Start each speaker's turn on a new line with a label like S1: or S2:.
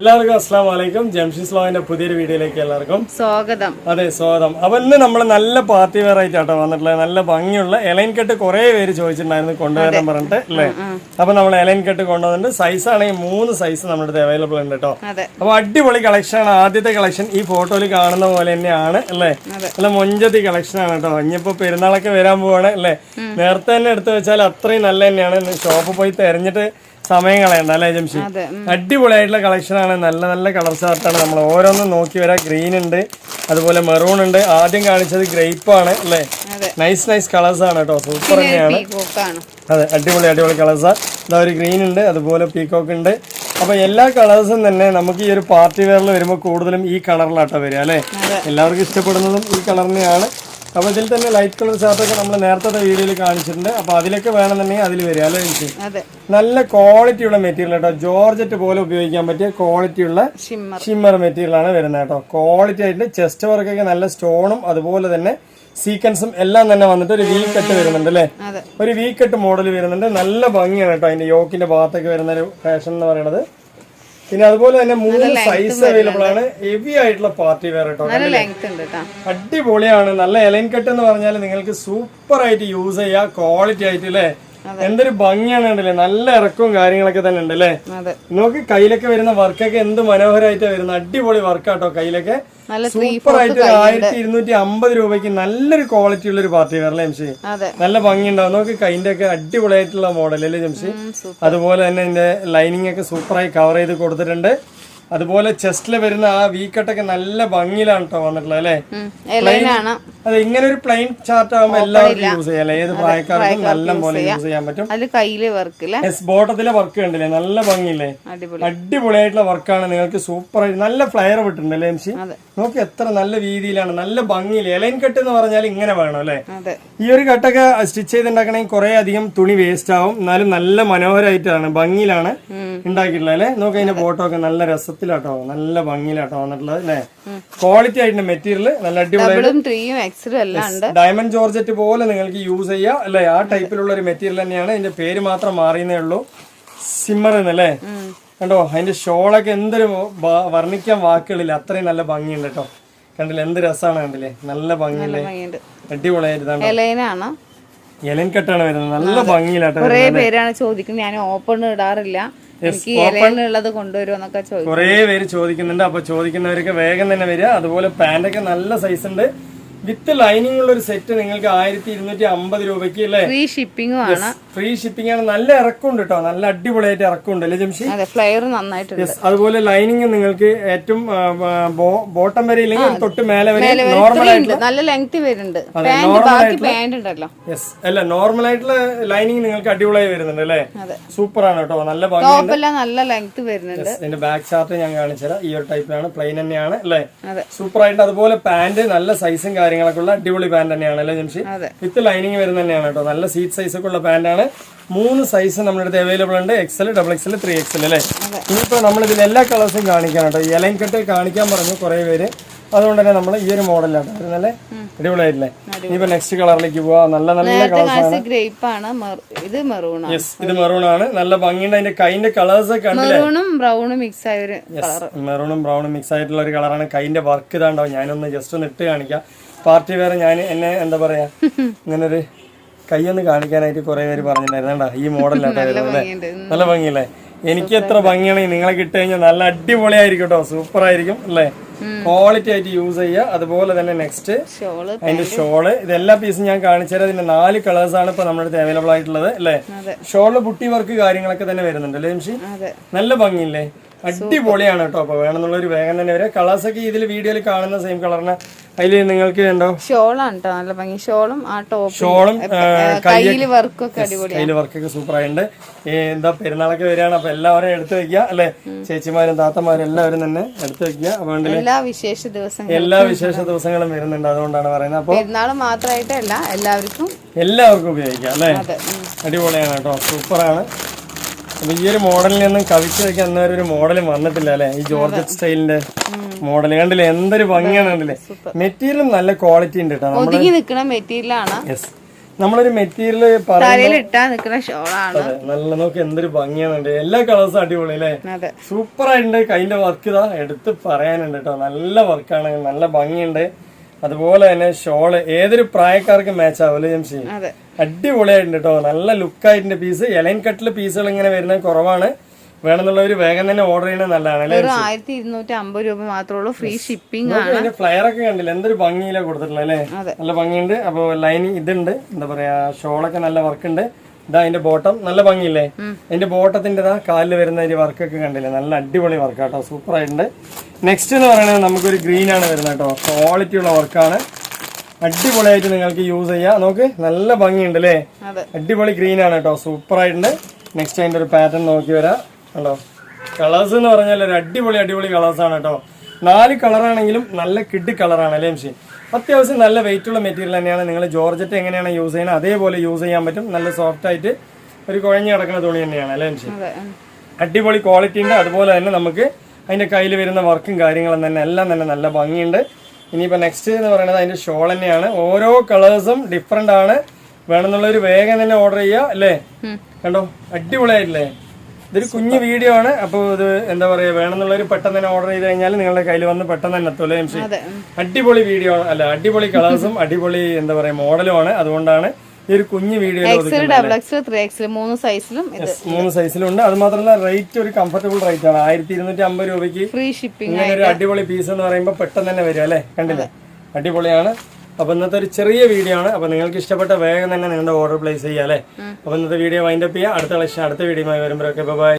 S1: എല്ലാവർക്കും അസ്സാം വലൈക്കും ജംഷീസ് ലോവിന്റെ പുതിയൊരു വീഡിയോയിലേക്ക് എല്ലാവർക്കും
S2: സ്വാഗതം.
S1: അതെ സ്വാഗതം. അപ്പൊ ഇന്ന് നമ്മൾ നല്ല പാർട്ടി വെയർ ആയിട്ടാട്ടോ വന്നിട്ടുള്ളത് നല്ല ഭംഗിയുള്ള എലൈൻ കെട്ട് കുറെ പേര് ചോദിച്ചിട്ടുണ്ടായിരുന്നു കൊണ്ടുവരാൻ പറഞ്ഞിട്ട് അല്ലേ? അപ്പൊ നമ്മൾ എലൈൻ കെട്ട് കൊണ്ടുവന്നിട്ടുണ്ട്. സൈസ് ആണെങ്കിൽ മൂന്ന് സൈസ് നമ്മുടെ അടുത്ത് അവൈലബിൾ ഉണ്ട് കേട്ടോ അപ്പൊ അടിപൊളി കളക്ഷൻ ആണ്. ആദ്യത്തെ കളക്ഷൻ ഈ ഫോട്ടോയിൽ കാണുന്ന പോലെ തന്നെയാണ് അല്ലേ? നല്ല മൊഞ്ചത്തി കളക്ഷൻ ആണ് കേട്ടോ ഇനിയിപ്പോ പെരുന്നാളൊക്കെ വരാൻ പോവാണ് അല്ലേ? നേരത്തെ തന്നെ എടുത്തു വെച്ചാൽ അത്രയും നല്ല തന്നെയാണ്. ഷോപ്പ് പോയി തെരഞ്ഞിട്ട് സമയം കളയണ്ട അല്ലേ ജംഷി. അടിപൊളിയായിട്ടുള്ള കളക്ഷൻ ആണ്. നല്ല നല്ല കളർ ചാർട്ടാണ് നമ്മൾ ഓരോന്നും നോക്കി വരാം. ഗ്രീൻ ഉണ്ട് അതുപോലെ മെറൂൺ ഉണ്ട്. ആദ്യം കാണിച്ചത് ഗ്രേപ്പ് ആണ് അല്ലേ? നൈസ് നൈസ് കളേഴ്സ് ആണ് കേട്ടോ. സൂപ്പർ തന്നെയാണ്. അതെ അടിപൊളി അടിപൊളി കളേഴ്സാ ഇതാ ഒരു ഗ്രീൻ ഉണ്ട് അതുപോലെ പീക്കോക്ക് ഉണ്ട്. അപ്പൊ എല്ലാ കളേഴ്സും തന്നെ നമുക്ക് ഈ ഒരു പാർട്ടി വെയറിൽ വരുമ്പോൾ കൂടുതലും ഈ കളറിലാട്ടോ വരിക അല്ലേ? എല്ലാവർക്കും ഇഷ്ടപ്പെടുന്നതും ഈ കളറിനെയാണ് അപ്പൊ ഇതിൽ തന്നെ ലൈറ്റ് കളർ ഷർട്ടൊക്കെ നമ്മൾ നേരത്തെ വീഡിയോയിൽ കാണിച്ചിട്ടുണ്ട്. അപ്പൊ അതിലൊക്കെ വേണമെന്നുണ്ടെങ്കിൽ അതിൽ വരിക അല്ലേ ചേച്ചി നല്ല ക്വാളിറ്റിയുള്ള മെറ്റീരിയൽ കേട്ടോ ജോർജറ്റ് പോലെ ഉപയോഗിക്കാൻ പറ്റിയ ക്വാളിറ്റിയുള്ള
S2: ഷിമ്മർ
S1: ഷിമ്മർ മെറ്റീരിയൽ ആണ് വരുന്നത് കേട്ടോ. ക്വാളിറ്റി ആയിട്ട് ചെസ്റ്റ് വർക്കൊക്കെ നല്ല സ്റ്റോണും അതുപോലെ തന്നെ സീക്വൻസും എല്ലാം തന്നെ വന്നിട്ട് ഒരു വീ കട്ട് വരുന്നുണ്ട് അല്ലേ? ഒരു വീ കട്ട് മോഡൽ വരുന്നുണ്ട്. നല്ല ഭംഗിയാണ് കേട്ടോ. അതിന്റെ യോക്കിന്റെ ഭാഗത്തൊക്കെ വരുന്ന ഒരു ഫാഷൻ എന്ന് പറയുന്നത്. പിന്നെ അതുപോലെ തന്നെ മൂന്ന് സൈസ് അവൈലബിൾ ആണ്. ഹെവി ആയിട്ടുള്ള പാർട്ടി വെയർ കേട്ടോ. അടിപൊളിയാണ്. നല്ല എലൈൻ കട്ട് എന്ന് പറഞ്ഞാൽ നിങ്ങൾക്ക് സൂപ്പർ ആയിട്ട് യൂസ് ചെയ്യാം. ക്വാളിറ്റി ആയിട്ട് അല്ലേ എന്തൊരു ഭംഗിയാണ് ഉണ്ടല്ലേ നല്ല ഇറക്കവും കാര്യങ്ങളൊക്കെ തന്നെ
S2: ഉണ്ടല്ലേ?
S1: നോക്ക് കയ്യിലൊക്കെ വരുന്ന വർക്കൊക്കെ എന്ത് മനോഹരമായിട്ടാ വരുന്നത്. അടിപൊളി വർക്കാട്ടോ കയ്യിലൊക്കെ. സൂപ്പർ ആയിട്ട് ആയിരത്തി ഇരുന്നൂറ്റി അമ്പത് രൂപയ്ക്ക് നല്ലൊരു ക്വാളിറ്റി ഉള്ള ഒരു പാർട്ടി അല്ലേ ജംഷി?
S2: നല്ല
S1: നല്ല ഭംഗിയുണ്ടാവും. നോക്ക് കൈന്റെ ഒക്കെ അടിപൊളിയായിട്ടുള്ള മോഡൽ അല്ലേ ജംഷി? അതുപോലെ തന്നെ ഇതിന്റെ ലൈനിങ് ഒക്കെ സൂപ്പറായി കവർ ചെയ്ത് കൊടുത്തിട്ടുണ്ട്. അതുപോലെ ചെസ്റ്റിൽ വരുന്ന ആ വീക്കട്ടൊക്കെ നല്ല ഭംഗിയിലാണ് കേട്ടോ വന്നിട്ടുള്ളത് അല്ലേ? അതെ ഇങ്ങനെ ഒരു പ്ലെയിൻ ചാർട്ട് ആകുമ്പോൾ എല്ലാവർക്കും യൂസ് ചെയ്യാം ഏത് പ്രായക്കാർക്കും നല്ല പോലെ യൂസ് ചെയ്യാൻ പറ്റും. യെസ് ബോട്ടത്തിലെ വർക്ക് കണ്ടില്ലേ? നല്ല ഭംഗിയില്ലേ?
S2: അടിപൊളി.
S1: അടിപൊളിയായിട്ടുള്ള വർക്കാണ് നിങ്ങൾക്ക് സൂപ്പർ ആയിട്ട് നല്ല ഫ്ലയർ വിട്ടിട്ടുണ്ട് അല്ലേ
S2: എംസി?
S1: നോക്കി എത്ര നല്ല രീതിയിലാണ് നല്ല ഭംഗിയില്ലേ? എലൈൻ കട്ട് എന്ന് പറഞ്ഞാൽ ഇങ്ങനെ വേണം അല്ലേ? ഈ ഒരു കട്ടൊക്കെ സ്റ്റിച്ച് ചെയ്തുണ്ടാക്കണമെങ്കിൽ കുറെ അധികം തുണി വേസ്റ്റ് ആവും. എന്നാലും നല്ല മനോഹരമായിട്ടാണ് ഭംഗിയിലാണ് ഉണ്ടാക്കിയിട്ടുള്ളത് അല്ലേ? നോക്കി അതിന്റെ ഫോട്ടോ ഒക്കെ നല്ല രസത്തിലാട്ടോ നല്ല ഭംഗിയിലാട്ടോ വന്നിട്ടുള്ളത് അല്ലേ? ക്വാളിറ്റി ആയിട്ട് മെറ്റീരിയൽ നല്ല അടിപൊളി ഡയമണ്ട് ജോർജറ്റ് പോലെ നിങ്ങൾക്ക് യൂസ് ചെയ്യാം അല്ലേ? ആ ടൈപ്പിലുള്ള ഒരു മെറ്റീരിയൽ തന്നെയാണ്. ഇതിന്റെ പേര് മാത്രം മാറിയേ ഉള്ളൂ. സിമ്മർ എന്നല്ലേ. കണ്ടോ? അതിന്റെ ഷോളൊക്കെ എന്തൊരു വർണിക്കാൻ വാക്കുകളില്ല. അത്രയും നല്ല ഭംഗിയുണ്ട് കേട്ടോ. കണ്ടില്ല? എന്ത് രസമാണ് കണ്ടില്ലേ? നല്ല ഭംഗിയില്ലേ അടിപൊളിയായിരുന്നു
S2: എലൈനാണ്
S1: എലൻ കെട്ടാണ് വരുന്നത്. നല്ല ഭംഗിയിലാട്ടോ
S2: കുറെ പേരാണ് ചോദിക്കുന്നത്. ഞാൻ ഓപ്പൺ ഇടാറില്ല. എനിക്ക് ഇലയിലുള്ളത് കൊണ്ടുവരുമെന്നൊക്കെ ചോദിക്കും
S1: കുറേ പേര് ചോദിക്കുന്നുണ്ട്. അപ്പൊ ചോദിക്കുന്നവരൊക്കെ വേഗം തന്നെ വരിക. അതുപോലെ പാന്റൊക്കെ നല്ല സൈസ് ഉണ്ട്. വിത്ത് ലൈനിങ് ഉള്ള ഒരു സെറ്റ് നിങ്ങൾക്ക് ആയിരത്തി ഇരുന്നൂറ്റി അമ്പത് രൂപയ്ക്ക് അല്ലേ
S2: ഫ്രീ ഷിപ്പിംഗ് ആണ്.
S1: ഫ്രീ ഷിപ്പിംഗ് ആണ്. നല്ല ഇറക്കമുണ്ട് കേട്ടോ നല്ല അടിപൊളിയായിട്ട് ഇറക്കമുണ്ട് അല്ലേ ജംഷി?
S2: ഫ്ലെയർ നന്നായിട്ടുണ്ട്.
S1: യെസ് അതുപോലെ ലൈനിങ് നിങ്ങൾക്ക് ഏറ്റവും ബോട്ടം വരെ ഇല്ലെങ്കിൽ തൊട്ട് മേലെ വരെ നോർമൽ
S2: ആയിട്ട് നല്ല ലെങ്ത് വരുന്നുണ്ട്.
S1: യെസ് അല്ല നോർമൽ ആയിട്ടുള്ള ലൈനിങ് നിങ്ങൾക്ക് അടിപൊളിയായി വരുന്നുണ്ട് അല്ലേ? സൂപ്പർ ആണ് കേട്ടോ നല്ല
S2: നല്ല ലെങ്ത് വരുന്നുണ്ട്.
S1: ഇതിന്റെ ബാക്ക് ചാർട്ട് ഞാൻ കാണിച്ചുതരാം. ഈ ഒരു ടൈപ്പിലാണ് പ്ലെയിൻ തന്നെയാണ് അല്ലേ? സൂപ്പർ ആയിട്ട് അതുപോലെ പാന്റ് നല്ല സൈസും കാര്യങ്ങളൊക്കെ ഉള്ള അടിപൊളി പാന്റ് തന്നെയാണ് അല്ലേ ജംഷി? വിത്ത് ലൈനിങ് വരുന്ന തന്നെയാണ് കേട്ടോ. നല്ല സീറ്റ് സൈസ് ഒക്കെ ഉള്ള പാന്റാണ് മൂന്ന് സൈസ് നമ്മുടെ അടുത്ത് അവൈലബിൾ ഉണ്ട്. XL double XL three XL അല്ലേ? ഇനിയിപ്പോ നമ്മളിതിൽ എല്ലാ കളേഴ്സും കാണിക്കാൻ കേട്ടോ. കട്ട് കാണിക്കാൻ പറഞ്ഞു കുറെ പേര്. അതുകൊണ്ട് തന്നെ നമ്മൾ ഈ ഒരു മോഡലാണ് നല്ല അടിപൊളിയായിട്ടില്ലേ ഇനിയിപ്പോ നെക്സ്റ്റ് കളറിലേക്ക് പോവാ. നല്ല നല്ല കളേഴ്സ്
S2: കാശ് ഗ്രേപ്പ് ആണ്. ഇത് മെറൂണാണ്
S1: യെസ് ഇത് മെറൂൺ ആണ്. നല്ല ഭംഗിയുണ്ട്. അതിന്റെ കൈന്റെ കളേഴ്സ് ഒക്കെ
S2: മെറൂണും ബ്രൗണും മിക്സ് ആയ ഒരു
S1: മെറൂണും ബ്രൗണും മിക്സ് ആയിട്ടുള്ള ഒരു കളറാണ് കൈന്റെ വർക്ക് ഇതാണ്ടാവും. ഞാനൊന്ന് ജസ്റ്റ് ഒന്ന് ഇട്ട് കാണിക്കാം. പാർട്ടി വേറെ ഞാൻ എന്നെ എന്താ പറയാ? ഇങ്ങനൊരു കൈ കൈയൊന്ന് കാണിക്കാനായിട്ട് കുറെ പേര് പറഞ്ഞിട്ടുണ്ടായിരുന്നു? ഈ മോഡലാണ് അല്ലേ. നല്ല ഭംഗിയല്ലേ? എനിക്ക് എത്ര ഭംഗിയാണെങ്കിൽ നിങ്ങളെ കിട്ടുകഴിഞ്ഞാൽ നല്ല അടിപൊളിയായിരിക്കും കേട്ടോ. സൂപ്പർ ആയിരിക്കും അല്ലേ? ക്വാളിറ്റി ആയിട്ട് യൂസ് ചെയ്യുക. അതുപോലെ തന്നെ നെക്സ്റ്റ് അതിന്റെ ഷോൾ. ഇതെല്ലാ പീസും ഞാൻ കാണിച്ചുതരാം ഇതിന്റെ നാല് കളേഴ്സ് ആണ് ഇപ്പൊ നമ്മുടെ അടുത്ത് അവൈലബിൾ ആയിട്ടുള്ളത് അല്ലേ? ഷോൾ ബുട്ടി വർക്ക് കാര്യങ്ങളൊക്കെ തന്നെ വരുന്നുണ്ട് അല്ലേ നല്ല ഭംഗിയില്ലേ? അടിപൊളിയാണ് കേട്ടോ. അപ്പൊ വേണമെന്നുള്ള ഒരു വേഗം തന്നെ വരെ. കളേഴ്സ് ഒക്കെ ഇതിൽ വീഡിയോയിൽ കാണുന്ന സെയിം കളറിന് അതിൽ നിങ്ങൾക്ക് ഉണ്ടോ
S2: ഷോളാണ് കേട്ടോ നല്ല ഭംഗി. ഷോളും ആ ടോപ്പ്.
S1: ഷോളും
S2: കയ്യിൽ വർക്കൊക്കെ
S1: കയ്യിൽ വർക്കൊക്കെ സൂപ്പർ ആയിട്ടുണ്ട് ഈ എന്താ പെരുന്നാളൊക്കെ വരികയാണ്. അപ്പൊ എല്ലാവരും എടുത്തു വെക്കുക അല്ലെ? ചേച്ചിമാരും താത്തമാരും എല്ലാവരും തന്നെ എടുത്തു വെക്കുക. അതുകൊണ്ട്
S2: എല്ലാ വിശേഷ ദിവസങ്ങളും.
S1: എല്ലാ വിശേഷ ദിവസങ്ങളും വരുന്നുണ്ട്. അതുകൊണ്ടാണ് പറയുന്നത്. അപ്പൊ
S2: പെരുന്നാൾ മാത്രമായിട്ടല്ല എല്ലാവർക്കും
S1: എല്ലാവർക്കും ഉപയോഗിക്കാം അല്ലെ? അടിപൊളിയാണ് കേട്ടോ. സൂപ്പറാണ്. അപ്പൊ ഈ ഒരു മോഡലിൽ നിന്നും കവിച്ച് വെക്കാൻ അന്നേരം ഒരു മോഡൽ വന്നിട്ടില്ല അല്ലെ? ഈ ജോർജറ്റ് സ്റ്റൈലിന്റെ മോഡൽ കണ്ടില്ലേ? എന്തൊരു ഭംഗിയാണ് കണ്ടില്ലേ? മെറ്റീരിയൽ നല്ല ക്വാളിറ്റി ഉണ്ട് കേട്ടോ. നമ്മൾ
S2: ഒതുങ്ങി നിൽക്കുന്ന മെറ്റീരിയലാണ്
S1: യെസ് നമ്മളൊരു മെറ്റീരിയൽ നല്ല നോക്ക് എന്തൊരു ഭംഗിയാണ് എല്ലാ കളേഴ്സും അടിപൊളി അല്ലേ? സൂപ്പർ ആയിട്ടുണ്ട് കൈന്റെ വർക്ക് ഇതാ എടുത്ത് പറയാനുണ്ട് കേട്ടോ. നല്ല വർക്കാണ് നല്ല ഭംഗിയുണ്ട്. അതുപോലെ തന്നെ ഷോൾ ഏതൊരു പ്രായക്കാർക്ക് മാച്ച് ആവില്ല ജംഷി?
S2: അതെ.
S1: അടിപൊളിയായിട്ടുണ്ട് കേട്ടോ നല്ല ലുക്കായിട്ടുണ്ട് പീസ് എലൈൻ കട്ടിലെ പീസുകൾ ഇങ്ങനെ വരുന്നത് കുറവാണ്. വേണമെന്നുള്ളവർ വേഗം തന്നെ ഓർഡർ ചെയ്യണത് നല്ലതാണ്
S2: ആയിരത്തി ഇരുന്നൂറ്റി അമ്പത് രൂപ മാത്രമേ ഉള്ളൂ. ഫ്രീ ഷിപ്പിംഗ് ആണ്.
S1: ഫ്ലയർ ഒക്കെ കണ്ടില്ല? എന്തൊരു ഭംഗിയിലാണ് കൊടുത്തിട്ടുള്ളത് അല്ലേ. നല്ല ഭംഗിയുണ്ട്. അപ്പൊ ലൈനിങ് ഇതുണ്ട്. എന്താ പറയാ ഷോളൊക്കെ നല്ല വർക്ക് ഉണ്ട്. ഇതാ അതിന്റെ ബോട്ടം നല്ല ഭംഗിയില്ലേ? അതിന്റെ ബോട്ടത്തിന്റെ ഇതാ കാലിൽ വരുന്ന ഒരു വർക്കൊക്കെ കണ്ടില്ലേ? നല്ല അടിപൊളി വർക്ക് കേട്ടോ സൂപ്പർ ആയിട്ടുണ്ട്. നെക്സ്റ്റ് എന്ന് പറയുന്നത് നമുക്കൊരു ഗ്രീൻ ആണ് വരുന്നത് കേട്ടോ ക്വാളിറ്റി ഉള്ള വർക്കാണ് അടിപൊളിയായിട്ട് നിങ്ങൾക്ക് യൂസ് ചെയ്യാം. നോക്ക് നല്ല ഭംഗിയുണ്ട് അല്ലേ അടിപൊളി ഗ്രീൻ ആണ് കേട്ടോ. സൂപ്പർ ആയിട്ടുണ്ട്. നെക്സ്റ്റ് അതിന്റെ ഒരു പാറ്റേൺ നോക്കി വരാം. കണ്ടോ? കളേഴ്സ് എന്ന് പറഞ്ഞാൽ ഒരു അടിപൊളി അടിപൊളി കളേഴ്സ് ആണ് കേട്ടോ. നാല് കളറാണെങ്കിലും നല്ല കിഡ് കളറാണ് അല്ലേ മെഷീൻ അത്യാവശ്യം നല്ല വെയിറ്റ് ഉള്ള മെറ്റീരിയൽ തന്നെയാണ്. നിങ്ങൾ ജോർജറ്റ് എങ്ങനെയാണ് യൂസ് ചെയ്യുന്നത്? അതേപോലെ യൂസ് ചെയ്യാൻ പറ്റും. നല്ല സോഫ്റ്റ് ആയിട്ട് ഒരു കുഴഞ്ഞു കിടക്കുന്ന തുണി തന്നെയാണ് അല്ലേ മെഷീൻ അടിപൊളി ക്വാളിറ്റി ഉണ്ട്. അതുപോലെ തന്നെ നമുക്ക് അതിന്റെ കയ്യിൽ വരുന്ന വർക്കും കാര്യങ്ങളും തന്നെ എല്ലാം തന്നെ നല്ല ഭംഗിയുണ്ട്. ഇനിയിപ്പോൾ നെക്സ്റ്റ് എന്ന് പറയുന്നത് അതിന്റെ ഷോൾ തന്നെയാണ്. ഓരോ കളേഴ്സും ഡിഫറെന്റ് ആണ്. വേണമെന്നുള്ളൊരു വേഗം തന്നെ ഓർഡർ ചെയ്യുക അല്ലേ? കണ്ടോ? അടിപൊളിയായിട്ടില്ലേ? ഇതൊരു കുഞ്ഞു വീഡിയോ ആണ്. അപ്പോൾ ഇത് എന്താ പറയുക വേണമെന്നുള്ളൊരു പെട്ടെന്ന് തന്നെ ഓർഡർ ചെയ്ത് കഴിഞ്ഞാൽ നിങ്ങളുടെ കയ്യിൽ വന്ന് പെട്ടെന്ന് തന്നെ എത്തുമല്ലേ എം അടിപൊളി വീഡിയോ ആണ്. അല്ല അടിപൊളി കളേഴ്സും അടിപൊളി എന്താ പറയുക മോഡലും ആണ്. അതുകൊണ്ടാണ് ഈ ഒരു കുഞ്ഞു വീഡിയോ
S2: ഡബിൾ എക്സൽ ത്രീ മൂന്ന് സൈസിലും ഉണ്ട്
S1: മൂന്ന് സൈസിലുണ്ട് അത് മാത്രമല്ല റേറ്റ് ഒരു കംഫർട്ടബിൾ റേറ്റ് ആണ്. ആയിരത്തി ഇരുന്നൂറ്റി അമ്പത് രൂപയ്ക്ക്
S2: ഫ്രീ ഷിപ്പിംഗ്
S1: ഒരു അടിപൊളി പീസ് എന്ന് പറയുമ്പോൾ പെട്ടെന്ന് തന്നെ വരും അല്ലേ? കണ്ടില്ലേ? അടിപൊളിയാണ്. അപ്പൊ ഇന്നത്തെ ഒരു ചെറിയ വീഡിയോ ആണ്. അപ്പൊ നിങ്ങൾക്ക് ഇഷ്ടപ്പെട്ട വേഗം തന്നെ നിങ്ങളുടെ ഓർഡർ പ്ലേസ് ചെയ്യാം അല്ലേ? അപ്പൊ ഇന്നത്തെ വീഡിയോ വൈൻഡപ്പ് ചെയ്യാം. അടുത്ത കളക്ഷൻ അടുത്ത വീഡിയോ വരുമ്പോഴൊക്കെ. ബൈ